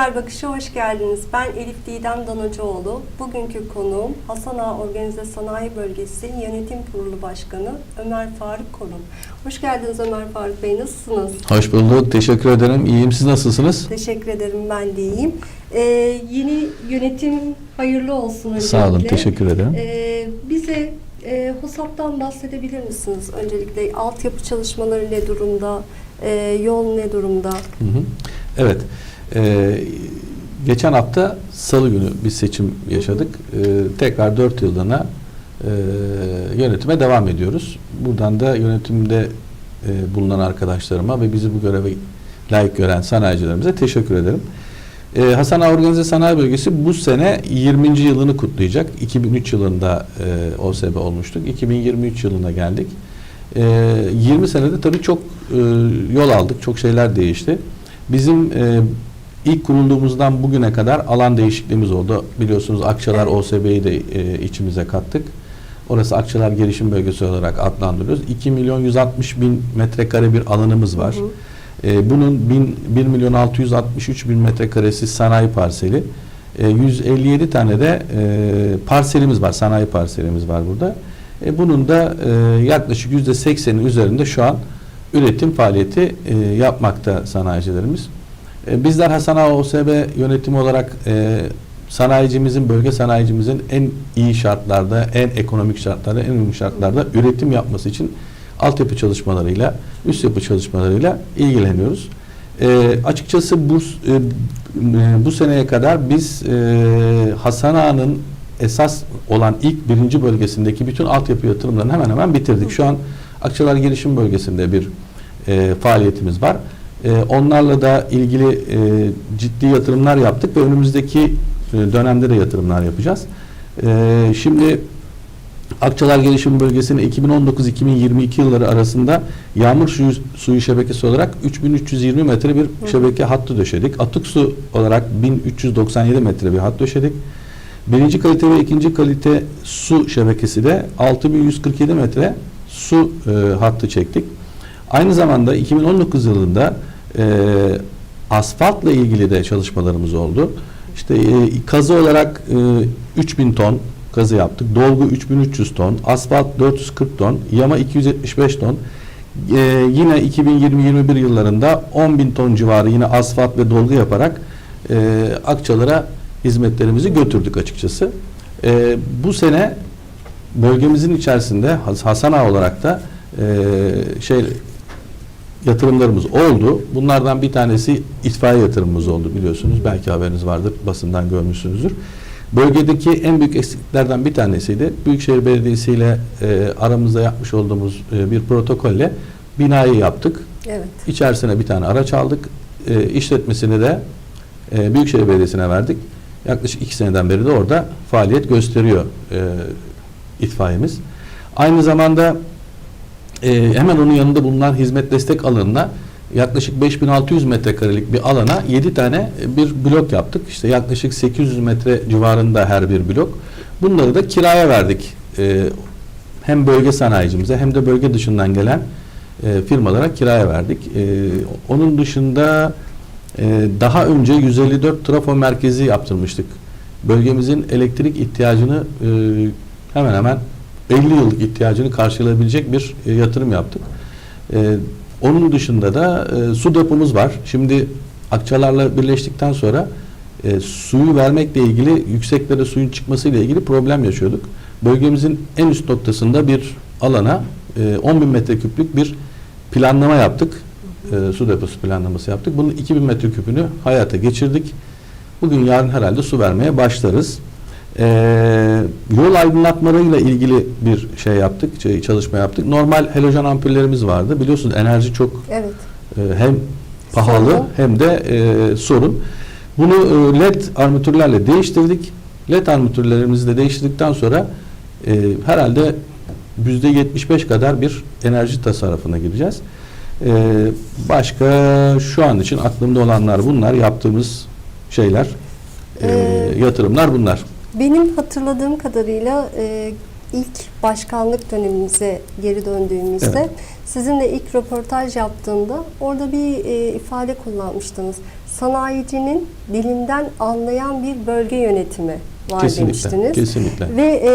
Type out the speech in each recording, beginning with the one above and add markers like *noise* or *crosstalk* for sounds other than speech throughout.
Yerel Bakış'a hoş geldiniz. Ben Elif Didem Danacıoğlu. Bugünkü konuğum Hasan Ağa Organize Sanayi Bölgesi Yönetim Kurulu Başkanı Ömer Faruk Kolum. Hoş geldiniz Ömer Faruk Bey. Nasılsınız? Hoş bulduk. Teşekkür ederim. İyiyim. Siz nasılsınız? Teşekkür ederim. Ben de iyiyim. Ee, yeni yönetim hayırlı olsun öncelikle. Sağ olun. Teşekkür ederim. Ee, bize e, HOSAP'tan bahsedebilir misiniz? Öncelikle altyapı çalışmaları ne durumda? Ee, yol ne durumda? Hı hı. Evet. Ee, geçen hafta Salı günü bir seçim yaşadık. Ee, tekrar 4 yıllığına e, yönetime devam ediyoruz. Buradan da yönetimde e, bulunan arkadaşlarıma ve bizi bu göreve layık gören sanayicilerimize teşekkür ederim. Ee, Hasan Organize Sanayi Bölgesi bu sene 20. yılını kutlayacak. 2003 yılında e, OSB olmuştuk. 2023 yılına geldik. Ee, 20 senede tabii çok e, yol aldık. Çok şeyler değişti. Bizim e, ilk kurulduğumuzdan bugüne kadar alan değişikliğimiz oldu. Biliyorsunuz Akçalar Evet. OSB'yi de e, içimize kattık. Orası Akçalar Gelişim Bölgesi olarak adlandırıyoruz. 2 milyon 160 bin metrekare bir alanımız var. Hı hı. E, bunun bin, 1 milyon 663 bin metrekaresi sanayi parseli. E, 157 tane de e, parselimiz var, sanayi parselimiz var burada. E, bunun da e, yaklaşık %80'i üzerinde şu an üretim faaliyeti e, yapmakta sanayicilerimiz. E, bizler Hasan Ağa OSB yönetimi olarak e, sanayicimizin, bölge sanayicimizin en iyi şartlarda, en ekonomik şartlarda, en uygun şartlarda üretim yapması için altyapı çalışmalarıyla, üst yapı çalışmalarıyla ilgileniyoruz. E, açıkçası bu e, e, bu seneye kadar biz e, Hasan Ağa'nın esas olan ilk birinci bölgesindeki bütün altyapı yatırımlarını hemen hemen bitirdik. Şu an Akçalar Gelişim Bölgesi'nde bir e, faaliyetimiz var. E, onlarla da ilgili e, ciddi yatırımlar yaptık ve önümüzdeki e, dönemde de yatırımlar yapacağız. E, şimdi Akçalar Gelişim Bölgesi'ne 2019-2022 yılları arasında yağmur suyu, suyu şebekesi olarak 3320 metre bir şebeke hattı döşedik. Atık su olarak 1397 metre bir hat döşedik. Birinci kalite ve ikinci kalite su şebekesi de 6147 metre su e, hattı çektik. Aynı zamanda 2019 yılında e, asfaltla ilgili de çalışmalarımız oldu. İşte e, kazı olarak e, 3000 ton kazı yaptık. Dolgu 3300 ton, asfalt 440 ton, yama 275 ton. E, yine 2020-21 yıllarında 10.000 ton civarı yine asfalt ve dolgu yaparak e, Akçalar'a hizmetlerimizi götürdük açıkçası. E, bu sene bölgemizin içerisinde Has- Hasan Ağa olarak da e, şey yatırımlarımız oldu. Bunlardan bir tanesi itfaiye yatırımımız oldu biliyorsunuz. Belki haberiniz vardır, basından görmüşsünüzdür. Bölgedeki en büyük eksikliklerden bir tanesiydi. Büyükşehir Belediyesi ile e, aramızda yapmış olduğumuz e, bir protokolle binayı yaptık. Evet. İçerisine bir tane araç aldık. E, işletmesini de e, Büyükşehir Belediyesi'ne verdik. Yaklaşık iki seneden beri de orada faaliyet gösteriyor e, itfaiyemiz. Aynı zamanda e, hemen onun yanında bulunan hizmet destek alanına yaklaşık 5600 metrekarelik bir alana 7 tane bir blok yaptık. İşte yaklaşık 800 metre civarında her bir blok. Bunları da kiraya verdik. E, hem bölge sanayicimize hem de bölge dışından gelen e, firmalara kiraya verdik. E, onun dışında e, daha önce 154 trafo merkezi yaptırmıştık. Bölgemizin elektrik ihtiyacını e, hemen hemen 50 yıllık ihtiyacını karşılayabilecek bir e, yatırım yaptık. E, onun dışında da e, su depomuz var. Şimdi Akçalar'la birleştikten sonra e, suyu vermekle ilgili yükseklere suyun çıkmasıyla ilgili problem yaşıyorduk. Bölgemizin en üst noktasında bir alana e, 10 bin metreküplük bir planlama yaptık. E, su deposu planlaması yaptık. Bunun 2000 metreküpünü hayata geçirdik. Bugün yarın herhalde su vermeye başlarız. Ee, yol aydınlatmalarıyla ilgili bir şey yaptık, şey, çalışma yaptık. Normal halojen ampullerimiz vardı. Biliyorsunuz enerji çok Evet. e, hem pahalı Sorun. hem de e, sorun. Bunu e, LED armatürlerle değiştirdik. LED armatürlerimizi de değiştirdikten sonra e, herhalde yüzde 75 kadar bir enerji tasarrufuna gireceğiz. E, başka şu an için aklımda olanlar bunlar. Yaptığımız şeyler, e, Ee, yatırımlar bunlar. Benim hatırladığım kadarıyla e, ilk başkanlık dönemimize geri döndüğümüzde Evet. sizinle ilk röportaj yaptığımda orada bir e, ifade kullanmıştınız. sanayicinin dilinden anlayan bir bölge yönetimi var Kesinlikle. demiştiniz. Kesinlikle. Ve e,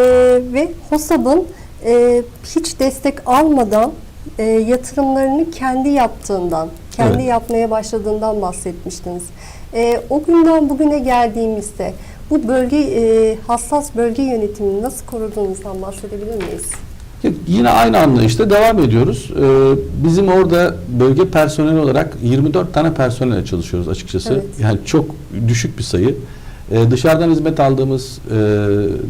ve HOSAB'ın e, hiç destek almadan e, yatırımlarını kendi yaptığından, kendi Evet. yapmaya başladığından bahsetmiştiniz. E, o günden bugüne geldiğimizde bu bölge e, hassas bölge yönetimini nasıl koruduğunuzdan bahsedebilir miyiz? Yine aynı anlayışta devam ediyoruz. Ee, bizim orada bölge personeli olarak 24 tane personelle çalışıyoruz açıkçası. Evet. Yani çok düşük bir sayı. Ee, dışarıdan hizmet aldığımız, e,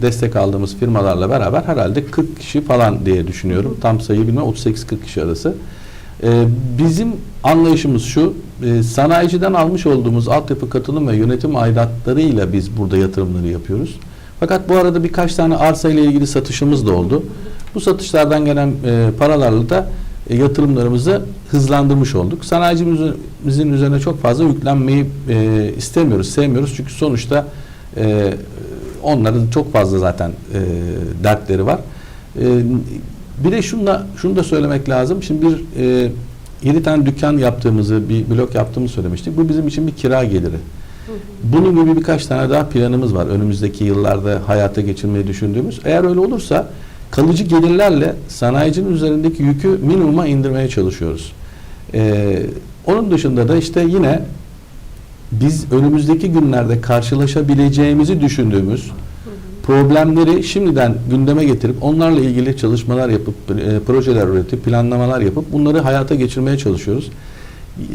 destek aldığımız firmalarla beraber herhalde 40 kişi falan diye düşünüyorum. Tam sayıyı bilmem 38-40 kişi arası. Ee, bizim anlayışımız şu, e, sanayiciden almış olduğumuz altyapı katılım ve yönetim aidatlarıyla biz burada yatırımları yapıyoruz. Fakat bu arada birkaç tane arsa ile ilgili satışımız da oldu. Bu satışlardan gelen e, paralarla da e, yatırımlarımızı hızlandırmış olduk. Sanayicimizin üzerine çok fazla yüklenmeyi e, istemiyoruz, sevmiyoruz. Çünkü sonuçta e, onların çok fazla zaten e, dertleri var. E, bir de şunla, şunu da söylemek lazım. Şimdi bir e, 7 tane dükkan yaptığımızı, bir blok yaptığımızı söylemiştik. Bu bizim için bir kira geliri. Bunun gibi birkaç tane daha planımız var. Önümüzdeki yıllarda hayata geçirmeyi düşündüğümüz. Eğer öyle olursa kalıcı gelirlerle sanayicinin üzerindeki yükü minimuma indirmeye çalışıyoruz. Ee, onun dışında da işte yine biz önümüzdeki günlerde karşılaşabileceğimizi düşündüğümüz problemleri şimdiden gündeme getirip onlarla ilgili çalışmalar yapıp e, projeler üretip planlamalar yapıp bunları hayata geçirmeye çalışıyoruz.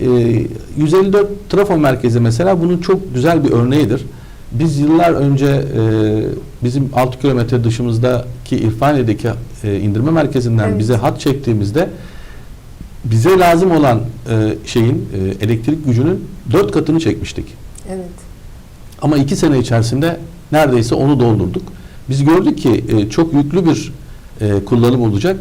E, 154 trafo merkezi mesela bunun çok güzel bir örneğidir. Biz yıllar önce e, bizim 6 kilometre dışımızdaki İrfaniye'deki e, indirme merkezinden Evet. bize hat çektiğimizde bize lazım olan e, şeyin e, elektrik gücünün 4 katını çekmiştik. Evet. Ama iki sene içerisinde neredeyse onu doldurduk. Biz gördük ki e, çok yüklü bir e, kullanım olacak.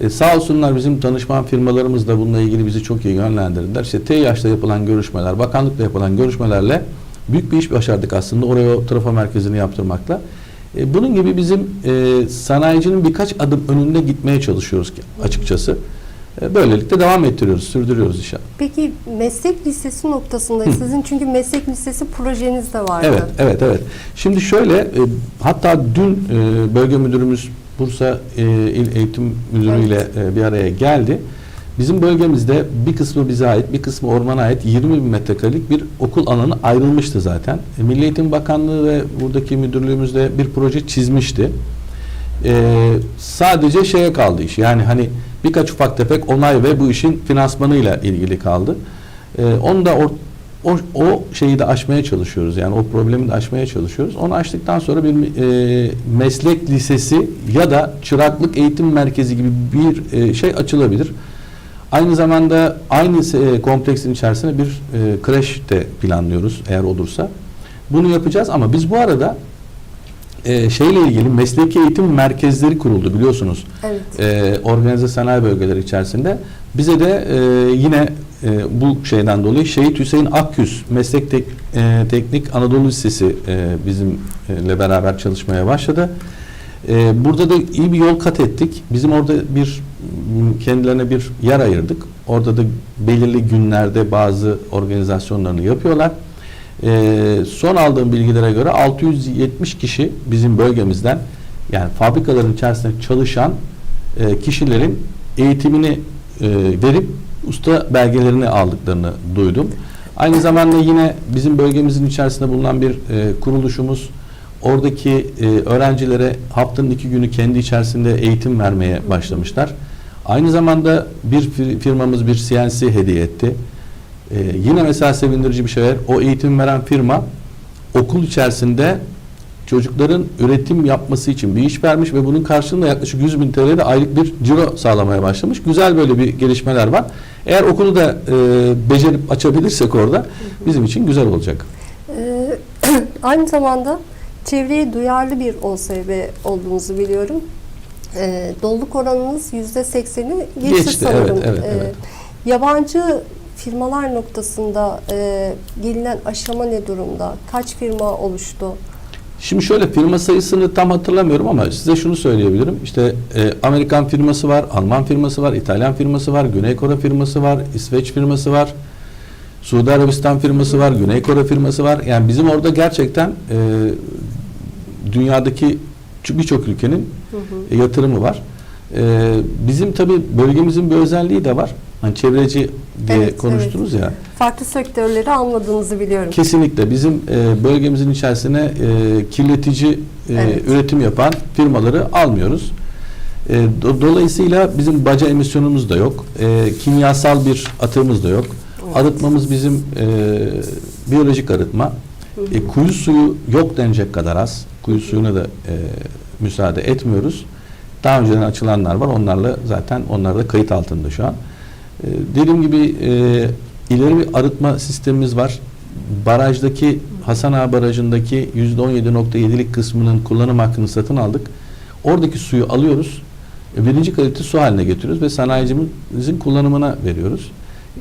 E, sağ olsunlar bizim danışman firmalarımız da bununla ilgili bizi çok iyi yönlendirdiler. İşte TİH'la yapılan görüşmeler, bakanlıkla yapılan görüşmelerle büyük bir iş başardık aslında oraya o trafo merkezini yaptırmakla. E, bunun gibi bizim e, sanayicinin birkaç adım önünde gitmeye çalışıyoruz ki açıkçası. E, böylelikle devam ettiriyoruz, sürdürüyoruz inşallah. Peki meslek lisesi noktasında sizin çünkü meslek lisesi projeniz de vardı. Evet, evet, evet. Şimdi şöyle, e, hatta dün e, bölge müdürümüz Bursa e, İl Eğitim Müdürü ile e, bir araya geldi. Bizim bölgemizde bir kısmı bize ait, bir kısmı ormana ait 20 bin metrekarelik bir okul alanı ayrılmıştı zaten. E, Milli Eğitim Bakanlığı ve buradaki müdürlüğümüz de bir proje çizmişti. E, sadece şeye kaldı iş. Yani hani birkaç ufak tefek onay ve bu işin finansmanıyla ilgili kaldı. E, onu da or- o, o şeyi de aşmaya çalışıyoruz. Yani o problemi de aşmaya çalışıyoruz. Onu aştıktan sonra bir e, meslek lisesi ya da çıraklık eğitim merkezi gibi bir e, şey açılabilir. Aynı zamanda aynı e, kompleksin içerisinde bir e, kreş de planlıyoruz eğer olursa. Bunu yapacağız ama biz bu arada e, şeyle ilgili mesleki eğitim merkezleri kuruldu biliyorsunuz Evet. e, organize sanayi bölgeleri içerisinde. Bize de e, yine e, bu şeyden dolayı Şehit Hüseyin Akyüz Meslek Tek- e, Teknik Anadolu Lisesi e, bizimle beraber çalışmaya başladı. E, burada da iyi bir yol kat ettik. Bizim orada bir kendilerine bir yer ayırdık. Orada da belirli günlerde bazı organizasyonlarını yapıyorlar. E, son aldığım bilgilere göre 670 kişi bizim bölgemizden yani fabrikaların içerisinde çalışan e, kişilerin eğitimini e, verip usta belgelerini aldıklarını duydum. Aynı zamanda yine bizim bölgemizin içerisinde bulunan bir e, kuruluşumuz oradaki e, öğrencilere haftanın iki günü kendi içerisinde eğitim vermeye başlamışlar. Aynı zamanda bir fir- firmamız bir CNC hediye etti. E, yine mesela sevindirici bir şey var. O eğitim veren firma okul içerisinde çocukların üretim yapması için bir iş vermiş ve bunun karşılığında yaklaşık 100 bin TL'de aylık bir ciro sağlamaya başlamış. Güzel böyle bir gelişmeler var. Eğer okulu da e, becerip açabilirsek orada bizim için güzel olacak. Ee, *clears throat* aynı zamanda çevreye duyarlı bir OSB olduğunuzu biliyorum. Ee, doluluk oranınız yüzde sekseni geçti, Geçti, sanırım. evet, evet, Ee, evet. Yabancı firmalar noktasında e, gelinen aşama ne durumda? Kaç firma oluştu? Şimdi şöyle firma sayısını tam hatırlamıyorum ama size şunu söyleyebilirim. İşte e, Amerikan firması var, Alman firması var, İtalyan firması var, Güney Kore firması var, İsveç firması var. Suudi Arabistan firması var, Güney Kore firması var. Yani bizim orada gerçekten e, dünyadaki birçok ülkenin Hı hı. e, yatırımı var. E, bizim tabii bölgemizin bir özelliği de var. Hani çevreci diye Evet, konuştunuz ya. Farklı sektörleri anladığınızı biliyorum. Kesinlikle bizim e, bölgemizin içerisine e, kirletici e, Evet. üretim yapan firmaları almıyoruz. E, do- dolayısıyla bizim baca emisyonumuz da yok. E, kimyasal bir atığımız da yok. Evet. Arıtmamız bizim e, biyolojik arıtma. E, kuyu suyu yok denecek kadar az. Kuyu suyuna da e, müsaade etmiyoruz. Daha önceden açılanlar var. Onlarla zaten onlar da kayıt altında şu an. E, dediğim gibi e, ileri bir arıtma sistemimiz var. Barajdaki Hasan Ağa Barajı'ndaki %17.7'lik kısmının kullanım hakkını satın aldık. Oradaki suyu alıyoruz. Birinci kalite su haline getiriyoruz ve sanayicimizin kullanımına veriyoruz.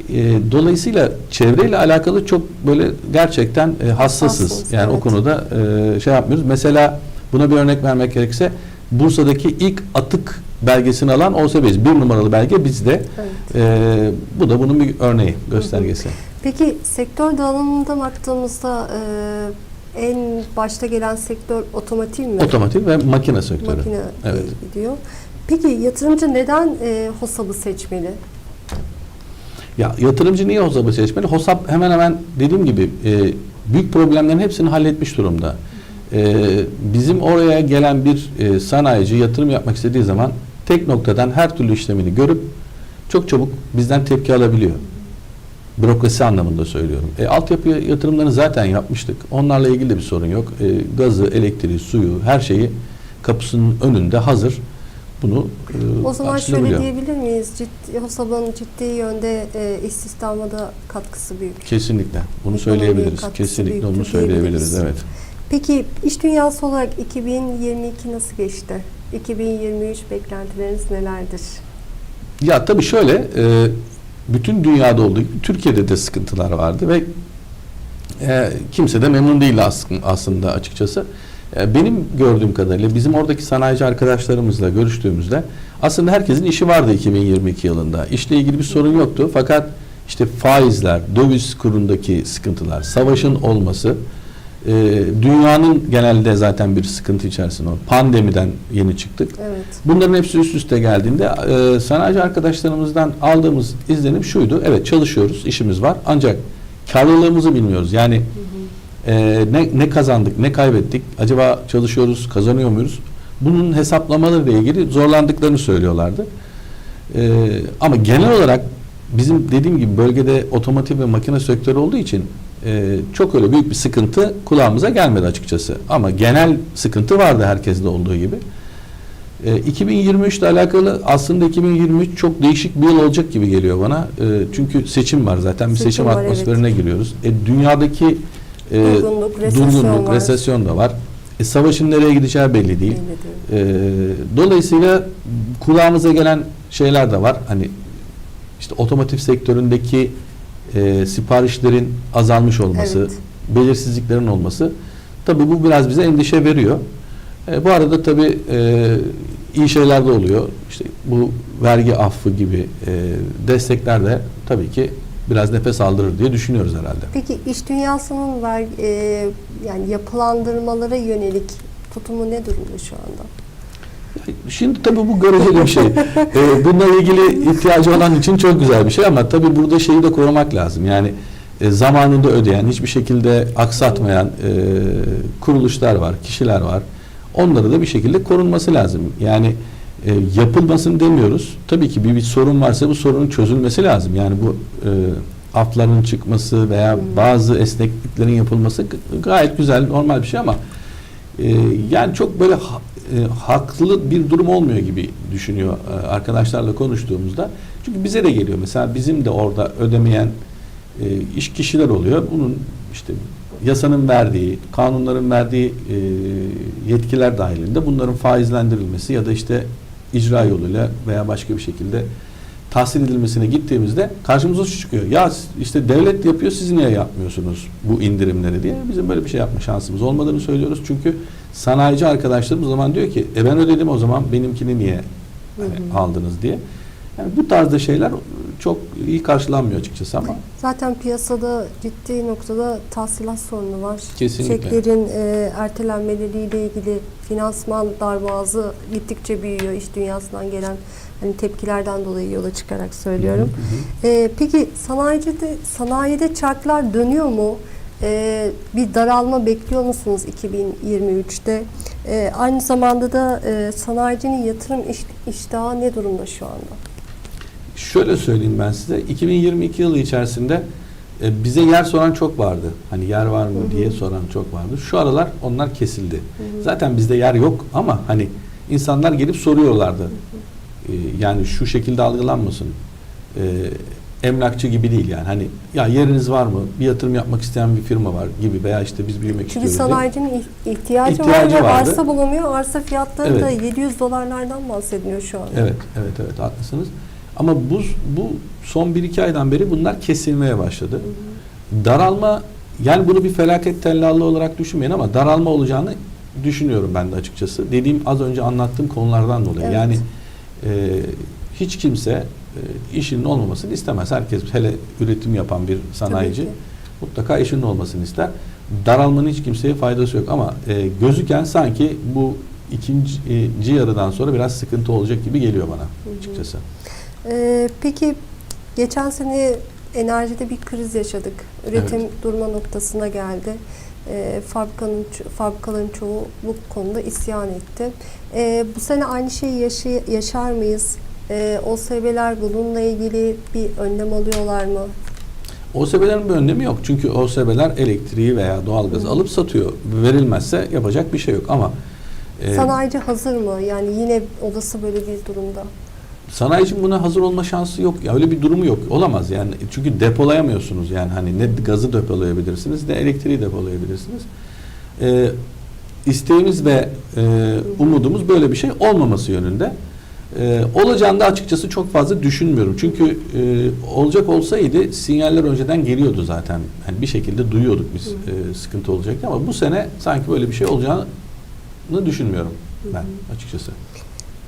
E, dolayısıyla çevreyle alakalı çok böyle gerçekten e, hassasız. Hassas, yani o evet. konuda e, şey yapmıyoruz. Mesela buna bir örnek vermek gerekirse Bursa'daki ilk atık belgesini alan OSB'yiz. Bir numaralı belge bizde. Evet. E, bu da bunun bir örneği, göstergesi. Peki sektör dağılımında baktığımızda e, en başta gelen sektör otomotiv mi? Otomotiv ve makine sektörü. Makine Evet. gidiyor. Peki yatırımcı neden e, HOSAB'ı seçmeli? Ya yatırımcı niye HOSAP'ı seçmeli? HOSAP hemen hemen dediğim gibi e, büyük problemlerin hepsini halletmiş durumda. E, bizim oraya gelen bir e, sanayici yatırım yapmak istediği zaman tek noktadan her türlü işlemini görüp çok çabuk bizden tepki alabiliyor. Bürokrasi anlamında söylüyorum. E, altyapı yatırımlarını zaten yapmıştık. Onlarla ilgili de bir sorun yok. E, gazı, elektriği, suyu, her şeyi kapısının önünde hazır. Bunu e, O zaman şöyle diyebilir miyiz? Ciddi, HOSAB'ın ciddi yönde e, istihdama da katkısı büyük. Kesinlikle. Bunu Ekonomiye söyleyebiliriz. Kesinlikle büyüktür onu söyleyebiliriz. Evet. Peki iş dünyası olarak 2022 nasıl geçti? 2023 beklentileriniz nelerdir? Ya tabii şöyle, e, bütün dünyada olduğu gibi Türkiye'de de sıkıntılar vardı ve e, kimse de memnun değil aslında, açıkçası. E, benim gördüğüm kadarıyla bizim oradaki sanayici arkadaşlarımızla görüştüğümüzde aslında herkesin işi vardı 2022 yılında. İşle ilgili bir sorun yoktu fakat işte faizler, döviz kurundaki sıkıntılar, savaşın olması, e, dünyanın genelde zaten bir sıkıntı içerisinde. o. Pandemiden yeni çıktık. Evet. Bunların hepsi üst üste geldiğinde e, sanayici arkadaşlarımızdan aldığımız izlenim şuydu. Evet çalışıyoruz, işimiz var ancak karlılığımızı bilmiyoruz. Yani e, ne, ne kazandık, ne kaybettik, acaba çalışıyoruz, kazanıyor muyuz? Bunun hesaplamalarıyla ilgili zorlandıklarını söylüyorlardı. E, ama genel olarak bizim dediğim gibi bölgede otomotiv ve makine sektörü olduğu için e, çok öyle büyük bir sıkıntı kulağımıza gelmedi açıkçası. Ama genel sıkıntı vardı herkeste olduğu gibi. E, 2023 ile alakalı aslında 2023 çok değişik bir yıl olacak gibi geliyor bana. E, çünkü seçim var zaten bir Seçim seçim, var, atmosferine giriyoruz. E, dünyadaki e, Durgunluk, resesyon durgunluk, var. resesyon da var. E, savaşın nereye gideceği belli değil. E, dolayısıyla kulağımıza gelen şeyler de var. Hani işte otomotiv sektöründeki e, siparişlerin azalmış olması, Evet. belirsizliklerin olması tabii bu biraz bize endişe veriyor. E, bu arada tabii e, iyi şeyler de oluyor. İşte bu vergi affı gibi e, destekler de tabii ki biraz nefes aldırır diye düşünüyoruz herhalde. Peki iş dünyasının ver, e, yani yapılandırmalara yönelik tutumu ne durumda şu anda? Şimdi tabii bu göreceli bir şey. *laughs* Ee, bununla ilgili ihtiyacı olan için çok güzel bir şey ama tabii burada şeyi de korumak lazım. Yani e, zamanında ödeyen, hiçbir şekilde aksatmayan e, kuruluşlar var, kişiler var. Onları da bir şekilde korunması lazım. Yani e, yapılmasını demiyoruz. Tabii ki bir, bir sorun varsa bu sorunun çözülmesi lazım. Yani bu e, afların çıkması veya bazı esnekliklerin yapılması gayet güzel, normal bir şey ama e, yani çok böyle e, haklı bir durum olmuyor gibi düşünüyor e, arkadaşlarla konuştuğumuzda. Çünkü bize de geliyor mesela bizim de orada ödemeyen e, iş kişiler oluyor. Bunun işte yasanın verdiği, kanunların verdiği e, yetkiler dahilinde bunların faizlendirilmesi ya da işte icra yoluyla veya başka bir şekilde tahsil edilmesine gittiğimizde karşımıza şu çıkıyor. Ya işte devlet yapıyor siz niye yapmıyorsunuz bu indirimleri diye. Bizim böyle bir şey yapma şansımız olmadığını söylüyoruz. Çünkü sanayici arkadaşlarımız o zaman diyor ki e ben ödedim o zaman benimkini niye hani, Hı hı. aldınız diye. Yani bu tarzda şeyler çok iyi karşılanmıyor açıkçası ama Zaten piyasada ciddi noktada tahsilat sorunu var. Kesinlikle. Çeklerin e, ertelenmeleriyle ilgili finansman darboğazı gittikçe büyüyor iş dünyasından gelen hani tepkilerden dolayı yola çıkarak söylüyorum. Hı hı. E, peki sanayide sanayide çarklar dönüyor mu? E, bir daralma bekliyor musunuz 2023'te? E, aynı zamanda da e, sanayicinin yatırım iş, iştahı ne durumda şu anda? Şöyle söyleyeyim ben size. 2022 yılı içerisinde e, bize yer soran çok vardı. Hani yer var mı Hı hı. diye soran çok vardı. Şu aralar onlar kesildi. Hı hı. Zaten bizde yer yok ama hani insanlar gelip soruyorlardı. E, yani şu şekilde algılanmasın. E, emlakçı gibi değil yani. Hani ya yeriniz var mı? Bir yatırım yapmak isteyen bir firma var gibi veya işte biz büyümek Çünkü istiyoruz. diye. sanayicinin ih- ihtiyacı, İhtiyacı var ve vardı. arsa bulamıyor. Arsa fiyatları da Evet. 700 dolarlardan bahsediliyor şu an. Evet, evet, evet haklısınız. Ama bu bu son 1-2 aydan beri bunlar kesilmeye başladı. Daralma yani bunu bir felaket tellallığı olarak düşünmeyin ama daralma olacağını düşünüyorum ben de açıkçası. Dediğim az önce anlattığım konulardan dolayı. Evet. Yani e, hiç kimse e, işinin olmamasını istemez. Herkes hele üretim yapan bir sanayici mutlaka işinin olmasını ister. Daralmanın hiç kimseye faydası yok ama e, gözüken sanki bu ikinci ikinci yarıdan sonra biraz sıkıntı olacak gibi geliyor bana hı. açıkçası. Ee, peki geçen sene enerjide bir kriz yaşadık. Üretim Evet. durma noktasına geldi. Ee, fabrikanın fabrikaların çoğu bu konuda isyan etti. Ee, bu sene aynı şeyi yaşay- yaşar mıyız? Ee, OSB'ler bununla ilgili bir önlem alıyorlar mı? OSB'lerin bir önlemi yok. Çünkü OSB'ler elektriği veya doğalgazı Hı. alıp satıyor. Verilmezse yapacak bir şey yok ama e, Sanayici hazır mı? Yani yine olası böyle bir durumda. Sanayicinin buna hazır olma şansı yok. Ya öyle bir durumu yok. Olamaz yani. Çünkü depolayamıyorsunuz yani hani ne gazı depolayabilirsiniz ne elektriği depolayabilirsiniz. E, isteğimiz ve e, umudumuz böyle bir şey olmaması yönünde. E, olacağını da açıkçası çok fazla düşünmüyorum. Çünkü e, olacak olsaydı sinyaller önceden geliyordu zaten. Yani bir şekilde duyuyorduk biz e, sıkıntı olacaktı ama bu sene sanki böyle bir şey olacağını düşünmüyorum ben açıkçası.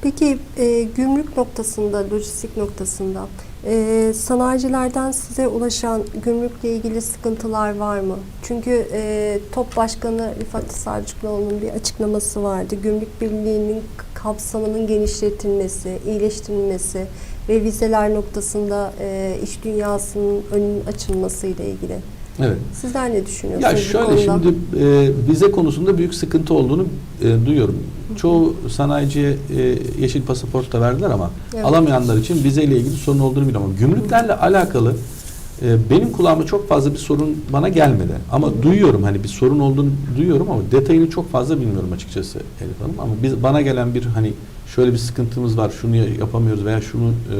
Peki e, gümrük noktasında, lojistik noktasında e, sanayicilerden size ulaşan gümrükle ilgili sıkıntılar var mı? Çünkü e, TOP Başkanı Rifat Sarcıklıoğlu'nun bir açıklaması vardı. Gümrük Birliği'nin kapsamının genişletilmesi, iyileştirilmesi ve vizeler noktasında e, iş dünyasının önünün açılması ile ilgili. Evet. Sizler ne düşünüyorsunuz Ya şöyle şimdi e, vize konusunda büyük sıkıntı olduğunu e, duyuyorum. Çoğu sanayiciye e, yeşil pasaport da verdiler ama Evet. alamayanlar için vizeyle ilgili sorun olduğunu biliyorum. Ama gümrüklerle alakalı e, benim kulağıma çok fazla bir sorun bana gelmedi. Ama Hı. duyuyorum hani bir sorun olduğunu duyuyorum ama detayını çok fazla bilmiyorum açıkçası Elif Hanım. Ama biz bana gelen bir hani şöyle bir sıkıntımız var, şunu yapamıyoruz veya şunu e,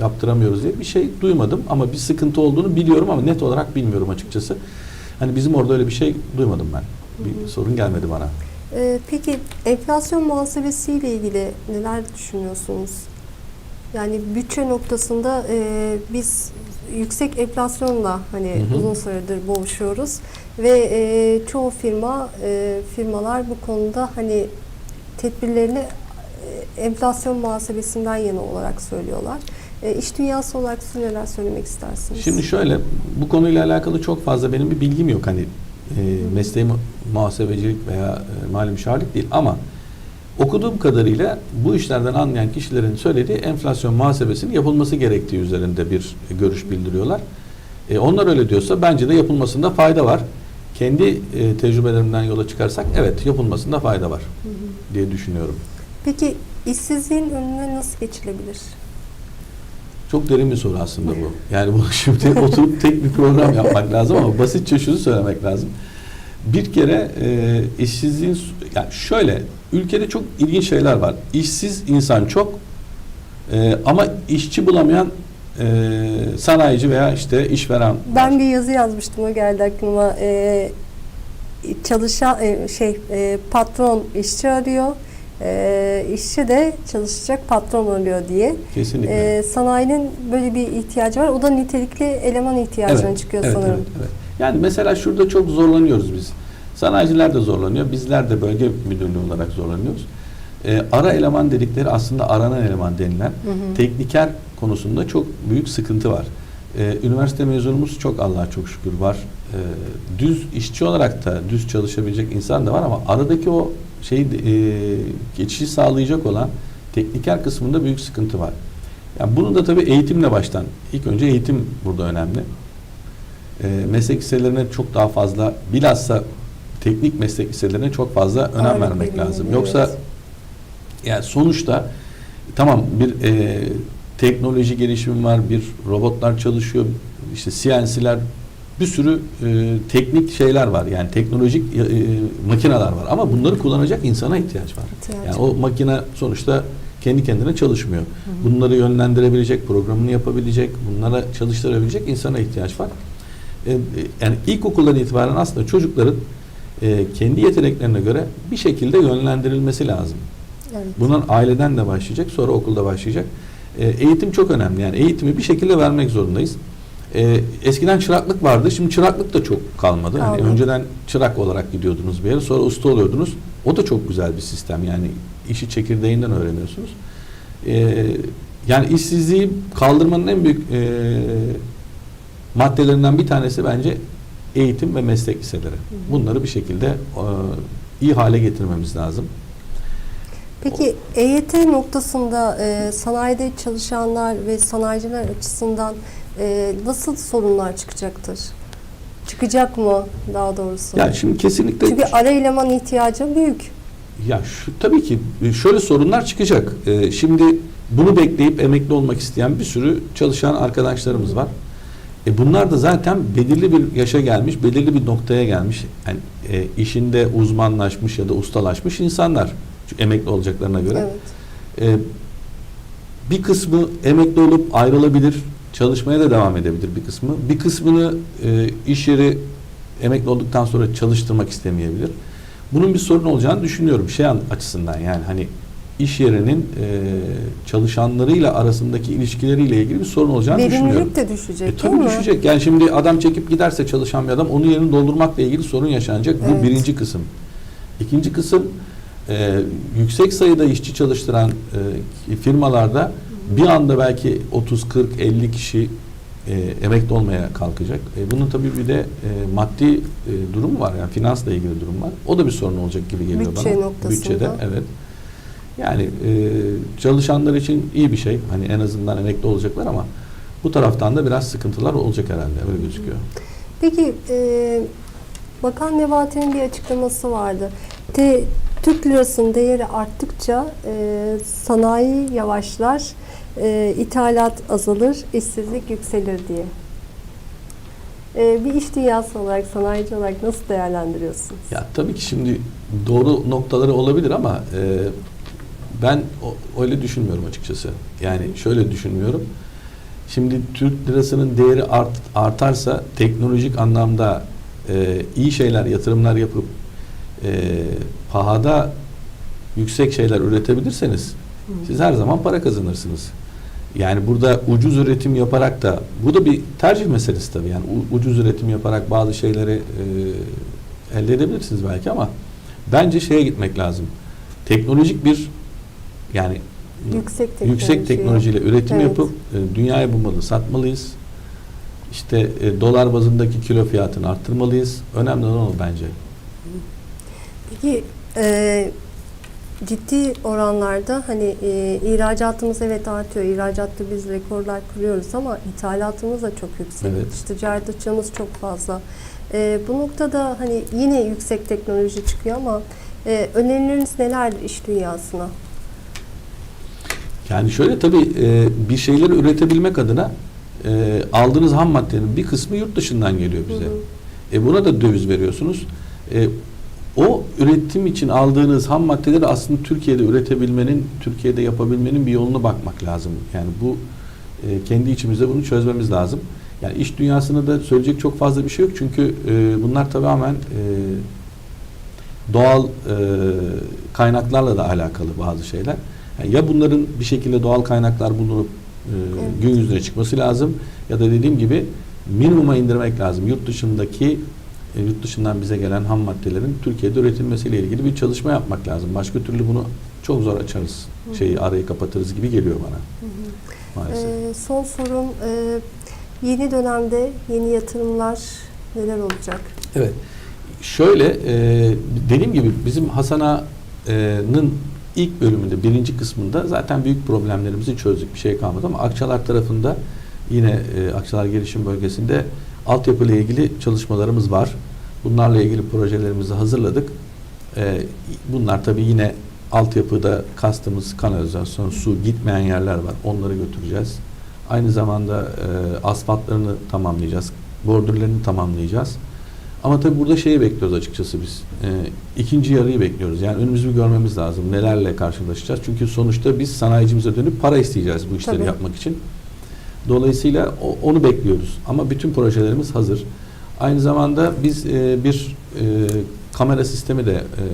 yaptıramıyoruz diye bir şey duymadım ama bir sıkıntı olduğunu biliyorum ama net olarak bilmiyorum açıkçası. Hani bizim orada öyle bir şey duymadım ben. Bir Hı hı. sorun gelmedi bana. Ee, peki enflasyon muhasebesiyle ilgili neler düşünüyorsunuz? Yani bütçe noktasında e, biz yüksek enflasyonla hani Hı hı. uzun süredir boğuşuyoruz ve e, çoğu firma e, firmalar bu konuda hani tedbirlerini e, enflasyon muhasebesinden yana olarak söylüyorlar. E, iş dünyası olarak siz neler söylemek istersiniz? Şimdi şöyle bu konuyla alakalı çok fazla benim bir bilgim yok. Hani e, mesleğim muhasebecilik veya e, mali müşavirlik değil ama okuduğum kadarıyla bu işlerden anlayan kişilerin söylediği enflasyon muhasebesinin yapılması gerektiği üzerinde bir görüş bildiriyorlar. E, onlar öyle diyorsa bence de yapılmasında fayda var. Kendi e, tecrübelerimden yola çıkarsak evet yapılmasında fayda var Hı hı. diye düşünüyorum. Peki işsizliğin önüne nasıl geçilebilir? Çok derin bir soru aslında bu. Yani bu *laughs* şimdi oturup tek bir program yapmak lazım ama basitçe şunu söylemek lazım. Bir kere e, işsizliğin yani şöyle ülkede çok ilginç şeyler var. İşsiz insan çok e, ama işçi bulamayan e, sanayici veya işte işveren var. Ben bir yazı yazmıştım o geldi aklıma. Ee, çalışan e, şey e, patron işçi arıyor. E, işçi de çalışacak patron arıyor diye. Kesinlikle. E, sanayinin böyle bir ihtiyacı var. O da nitelikli eleman ihtiyacına çıkıyor evet, sanırım. evet, evet. Yani mesela şurada çok zorlanıyoruz biz. Sanayiciler de zorlanıyor. Bizler de bölge müdürlüğü olarak zorlanıyoruz. E, ara eleman dedikleri aslında aranan eleman denilen Hı hı. tekniker konusunda çok büyük sıkıntı var. E, üniversite mezunumuz çok Allah'a çok şükür var. E, düz işçi olarak da düz çalışabilecek insan da var ama aradaki o şey e, geçişi sağlayacak olan tekniker kısmında büyük sıkıntı var. Yani bunu da tabii eğitimle baştan. İlk önce eğitim burada önemli. E, meslek liselerine çok daha fazla bilhassa teknik meslek liselerine çok fazla önem Ağırlık vermek lazım. evet. Yoksa yani sonuçta tamam bir e, teknoloji gelişimi var, bir robotlar çalışıyor, işte CNC'ler bir sürü e, teknik şeyler var. Yani teknolojik e, e, makineler var ama bunları kullanacak insana ihtiyaç var. İhtiyaç Yani o makine sonuçta kendi kendine çalışmıyor. Bunları yönlendirebilecek, programını yapabilecek, bunlara çalıştırabilecek insana ihtiyaç var. E, e, yani ilkokuldan itibaren aslında çocukların e, kendi yeteneklerine göre bir şekilde yönlendirilmesi lazım. Evet. Bunun aileden de başlayacak, sonra okulda başlayacak. E, eğitim çok önemli. Yani eğitimi bir şekilde vermek zorundayız. E, eskiden çıraklık vardı. Şimdi çıraklık da çok kalmadı. Hani Kalmadı. önceden çırak olarak gidiyordunuz bir yere, sonra usta oluyordunuz. O da çok güzel bir sistem. Yani işi çekirdeğinden öğreniyorsunuz. E, yani işsizliği kaldırmanın en büyük e, maddelerinden bir tanesi bence eğitim ve meslek liseleri. Bunları bir şekilde e, iyi hale getirmemiz lazım. Peki EYT noktasında e, sanayide çalışanlar ve sanayiciler açısından e, nasıl sorunlar çıkacaktır? Çıkacak mı daha doğrusu? Yani şimdi kesinlikle Çünkü ara eleman ihtiyacı büyük. ya şu tabii ki e, şöyle sorunlar çıkacak. Ee, şimdi bunu bekleyip emekli olmak isteyen bir sürü çalışan arkadaşlarımız var. E bunlar da zaten belirli bir yaşa gelmiş, belirli bir noktaya gelmiş. Yani e, işinde uzmanlaşmış ya da ustalaşmış insanlar. Çünkü emekli olacaklarına göre. Evet. E, bir kısmı emekli olup ayrılabilir, çalışmaya da devam edebilir bir kısmı. Bir kısmını e, iş yeri emekli olduktan sonra çalıştırmak istemeyebilir. Bunun bir sorun olacağını düşünüyorum şey an- açısından yani hani iş yerinin e, çalışanlarıyla arasındaki ilişkileriyle ilgili bir sorun olacağını düşünüyorum. Verimlilik de düşecek E, değil tabii mi? düşecek. Yani şimdi adam çekip giderse çalışan bir adam onun yerini doldurmakla ilgili sorun yaşanacak. Bu Evet. birinci kısım. İkinci kısım e, yüksek sayıda işçi çalıştıran e, firmalarda bir anda belki 30, 40, 50 kişi e, emekli olmaya kalkacak. E, bunun tabii bir de e, maddi e, durumu var. Yani finansla ilgili durum var. O da bir sorun olacak gibi geliyor Bütçe bana. noktasında. Bütçede evet. Yani e, çalışanlar için iyi bir şey. Hani en azından emekli olacaklar ama bu taraftan da biraz sıkıntılar olacak herhalde. Öyle gözüküyor. Peki e, Bakan Nebati'nin bir açıklaması vardı. Te, Türk lirasının değeri arttıkça e, sanayi yavaşlar, e, ithalat azalır, işsizlik yükselir diye. E, bir iş dünyası olarak, sanayici olarak nasıl değerlendiriyorsunuz? Ya tabii ki şimdi doğru noktaları olabilir ama e, ben o, öyle düşünmüyorum açıkçası. Yani şöyle düşünmüyorum. Şimdi Türk lirasının değeri art, artarsa teknolojik anlamda e, iyi şeyler, yatırımlar yapıp e, pahada yüksek şeyler üretebilirseniz siz her zaman para kazanırsınız. Yani burada ucuz üretim yaparak da bu da bir tercih meselesi tabii. Yani ucuz üretim yaparak bazı şeyleri e, elde edebilirsiniz belki ama bence şeye gitmek lazım. Teknolojik bir yani Yüksek teknoloji. yüksek teknolojiyle üretim Evet. yapıp e, dünyaya bu malı satmalıyız. İşte e, dolar bazındaki kilo fiyatını arttırmalıyız. Önemli olan o bence. Peki e, ciddi oranlarda hani e, ihracatımız evet artıyor. İhracatta biz rekorlar kırıyoruz ama ithalatımız da çok yüksek. Evet. İşte ticaret açığımız çok fazla. E, bu noktada hani yine yüksek teknoloji çıkıyor ama e, önerileriniz neler iş dünyasına? Yani şöyle tabii e, bir şeyleri üretebilmek adına e, aldığınız ham maddenin bir kısmı yurt dışından geliyor bize. Hı hı. E buna da döviz veriyorsunuz. E, o üretim için aldığınız ham maddeleri aslında Türkiye'de üretebilmenin, Türkiye'de yapabilmenin bir yoluna bakmak lazım. Yani bu e, kendi içimizde bunu çözmemiz lazım. Yani iş dünyasında da söyleyecek çok fazla bir şey yok çünkü e, bunlar tamamen e, doğal e, kaynaklarla da alakalı bazı şeyler. Yani ya bunların bir şekilde doğal kaynaklar bulunup e, Evet. gün yüzüne çıkması lazım ya da dediğim gibi minimuma indirmek lazım. Yurt dışındaki e, yurt dışından bize gelen ham maddelerin Türkiye'de üretilmesiyle ilgili bir çalışma yapmak lazım. Başka türlü bunu çok zor açarız. Şeyi arayı kapatırız gibi geliyor bana maalesef. Ee, son sorum e, yeni dönemde yeni yatırımlar neler olacak? Evet. Şöyle e, dediğim gibi bizim Hasana'nın ilk bölümünde birinci kısmında zaten büyük problemlerimizi çözdük. Bir şey kalmadı ama Akçalar tarafında yine e, Akçalar Gelişim Bölgesi'nde altyapı ile ilgili çalışmalarımız var. Bunlarla ilgili projelerimizi hazırladık. E, bunlar tabii yine altyapıda kastımız kanalizasyon, su gitmeyen yerler var. Onları götüreceğiz. Aynı zamanda e, asfaltlarını tamamlayacağız. Bordürlerini tamamlayacağız. Ama tabii burada şeyi bekliyoruz açıkçası biz. E, ikinci yarıyı bekliyoruz. Yani önümüzü görmemiz lazım. Nelerle karşılaşacağız. Çünkü sonuçta biz sanayicimize dönüp para isteyeceğiz bu işleri Tabii. yapmak için. Dolayısıyla o- onu bekliyoruz. Ama bütün projelerimiz hazır. Aynı zamanda biz e, bir e, kamera sistemi de e,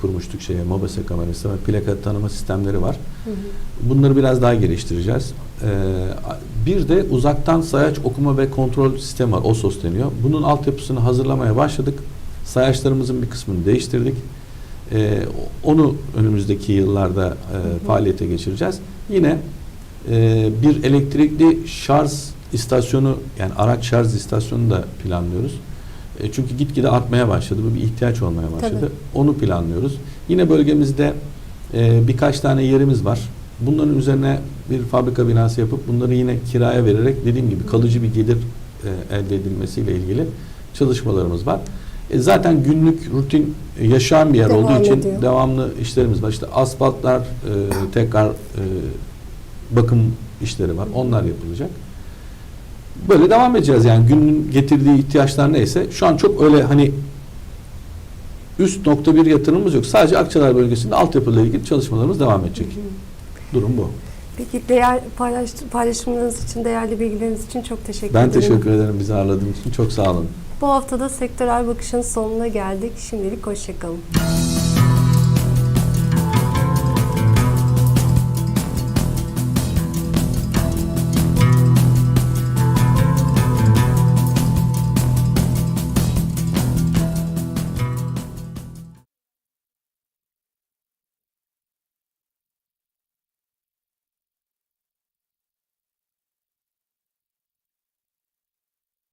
kurmuştuk şeye. MOBESE kamerası var. Plaka tanıma sistemleri var. Bunları biraz daha geliştireceğiz. Ee, bir de uzaktan sayaç okuma ve kontrol sistemi var. OSOS deniyor. Bunun altyapısını hazırlamaya başladık. Sayaçlarımızın bir kısmını değiştirdik. Ee, onu önümüzdeki yıllarda e, faaliyete geçireceğiz. Yine e, bir elektrikli şarj istasyonu yani araç şarj istasyonu da planlıyoruz. E, çünkü gitgide artmaya başladı. Bu bir ihtiyaç olmaya başladı. Tabii. Onu planlıyoruz. Yine bölgemizde e, birkaç tane yerimiz var. Bunların üzerine bir fabrika binası yapıp bunları yine kiraya vererek dediğim gibi kalıcı bir gelir e, elde edilmesiyle ilgili çalışmalarımız var. E, zaten günlük rutin e, yaşayan bir yer Devam olduğu için ediyor. devamlı işlerimiz var. İşte asfaltlar e, tekrar e, bakım işleri var. Onlar yapılacak. Böyle devam edeceğiz yani günün getirdiği ihtiyaçlar neyse. Şu an çok öyle hani üst nokta bir yatırımımız yok. Sadece Akçalar bölgesinde altyapıyla ilgili çalışmalarımız devam edecek. Durum bu. Peki değer paylaş, paylaşımlarınız için, değerli bilgileriniz için çok teşekkür Ben ederim. teşekkür ederim bizi ağırladığınız için. Çok sağ olun. Bu haftada sektörel bakışın sonuna geldik. Şimdilik hoşçakalın.